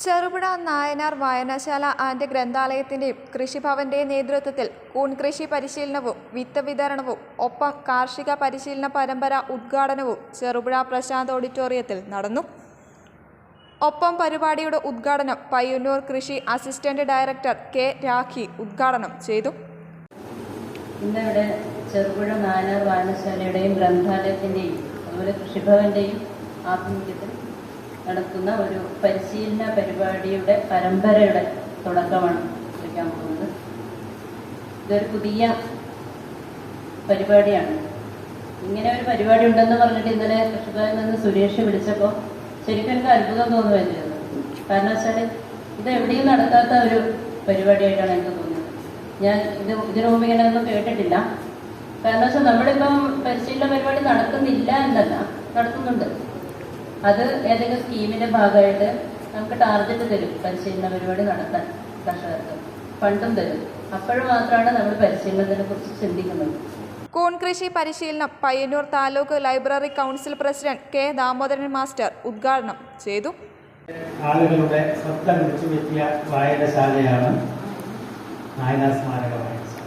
ചെറുപുഴ നായനാർ വായനശാല ആൻഡ് ഗ്രന്ഥാലയത്തിന്റെയും കൃഷിഭവന്റെയും നേതൃത്വത്തിൽ കൂൺകൃഷി പരിശീലനവും വിത്ത് വിതരണവും ഒപ്പം കാർഷിക പരിശീലന പരമ്പര ഉദ്ഘാടനവും ചെറുപുഴ പ്രശാന്ത് ഓഡിറ്റോറിയത്തിൽ നടന്നു. ഒപ്പം പരിപാടിയുടെ ഉദ്ഘാടനം പയ്യന്നൂർ കൃഷി അസിസ്റ്റന്റ് ഡയറക്ടർ കെ രാഖി ഉദ്ഘാടനം ചെയ്തു. ഇന്നിവിടെ ചെറുപുഴ നായനാർ വായനശാലയുടെയും ഗ്രന്ഥാലയത്തിന്റെയും അതുപോലെ കൃഷിഭവന്റെയും ആഭിമുഖ്യത്തിൽ നടത്തുന്ന ഒരു പരിശീലന പരിപാടിയുടെ പരമ്പരയുടെ തുടക്കമാണ് കുറിക്കാൻ പോകുന്നത്. ഇതൊരു പുതിയ പരിപാടിയാണ്. ഇങ്ങനെ ഒരു പരിപാടി ഉണ്ടെന്ന് പറഞ്ഞിട്ട് ഇന്നലെ കൃഷിക്കാരിൽ നിന്ന് സുരേഷ് വിളിച്ചപ്പോൾ ശരിക്കും എനിക്ക് അത്ഭുതം തോന്നുമായിരുന്നു കാരണം വെച്ചാൽ ഇത് എവിടെയും നടത്താത്ത ഒരു പരിപാടിയായിട്ടാണ് എനിക്ക് തോന്നുന്നത് ഞാൻ ഇത് ഇതിനു മുമ്പ് ഇങ്ങനെ ഒന്നും കേട്ടിട്ടില്ല. കാരണം വെച്ചാൽ നമ്മളിപ്പം പരിശീലന പരിപാടി നടക്കുന്നില്ല എന്നല്ല നടത്തുന്നുണ്ട്. അത് ഏതെങ്കിലും സ്കീമിന്റെ ഭാഗമായിട്ട് നമുക്ക് ടാർഗറ്റ് തരും പരിശീലന പരിപാടി നടത്താൻ കർഷകർക്ക്. ഫണ്ടും തരും. അപ്പോഴും മാത്രമാണ് നമ്മൾ പരിശീലനത്തിനെ കുറിച്ച് ചിന്തിക്കുന്നത്. കൂൺകൃഷി പരിശീലനം Payyanur taluk library council president K Damodaran master ഉദ്ഘാടനം ചെയ്തു. ആളുകളുടെ സ്വപ്നം വിളിച്ചു പറ്റിയ വായനശാലയാണ് നായനാർ സ്മാരക വായനശാല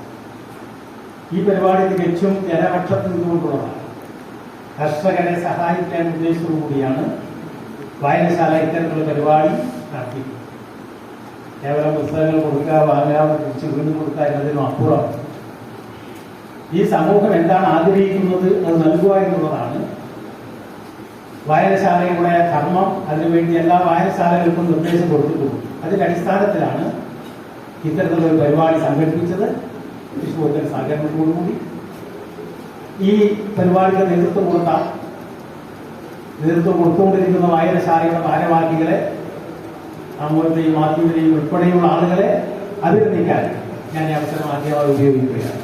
ഈ പരിപാടി തികച്ചും ജനപക്ഷത്തിൽ നിന്നുകൊണ്ടുള്ളതാണ് കർഷകരെ സഹായിക്കാൻ ഉദ്ദേശിച്ചതുകൂടിയാണ് വായനശാല ഇത്തരത്തിലുള്ള പരിപാടി നടത്തിയിട്ടുള്ളത് കേവലം പുസ്തകങ്ങൾ കൊടുക്കുക വാങ്ങുക തിരിച്ച് വീണ്ടും കൊടുക്കുക എന്നതിനും അപ്പുറം. ഈ സമൂഹം എന്താണ് ആഗ്രഹിക്കുന്നത് അത് നൽകുക എന്നുള്ളതാണ്. വായനശാലയുടെ ധർമ്മം അതിനുവേണ്ടി എല്ലാ വായനശാലകൾക്കും നിർദ്ദേശം കൊടുത്തിട്ടുണ്ട്. അതിന്റെ അടിസ്ഥാനത്തിലാണ് ഇത്തരത്തിലുള്ള പരിപാടി സംഘടിപ്പിച്ചത്. വിഷ്ണുവിന്റെ സഹകരണത്തോടുകൂടി ഈ പരിപാടിക്ക് നേതൃത്വം കൊടുത്ത നേതൃത്വം കൊടുത്തുകൊണ്ടിരിക്കുന്ന വായനശാലയുടെ ഭാരവാഹികളെ അമൂലത്തെയും മാധ്യമത്തെയും ഉൾപ്പെടെയുള്ള ആളുകളെ അഭിനന്ദിക്കാൻ ഞാൻ ഈ അവസരം ആദ്യമായി ഉപയോഗിക്കുകയാണ്.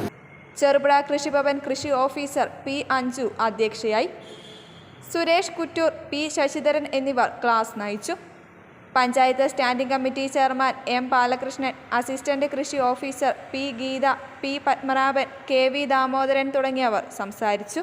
ചെറുപുഴ കൃഷിഭവൻ കൃഷി ഓഫീസർ പി അഞ്ജു അധ്യക്ഷയായി. സുരേഷ് കുറ്റൂർ പി ശശിധരൻ എന്നിവർ ക്ലാസ് നയിച്ചു. Panchayat standing committee chairman M Balakrishnan assistant കൃഷി officer P Geetha P Padmanabhan K V Damodaran തുടങ്ങിയവർ സംസാരിച്ചു.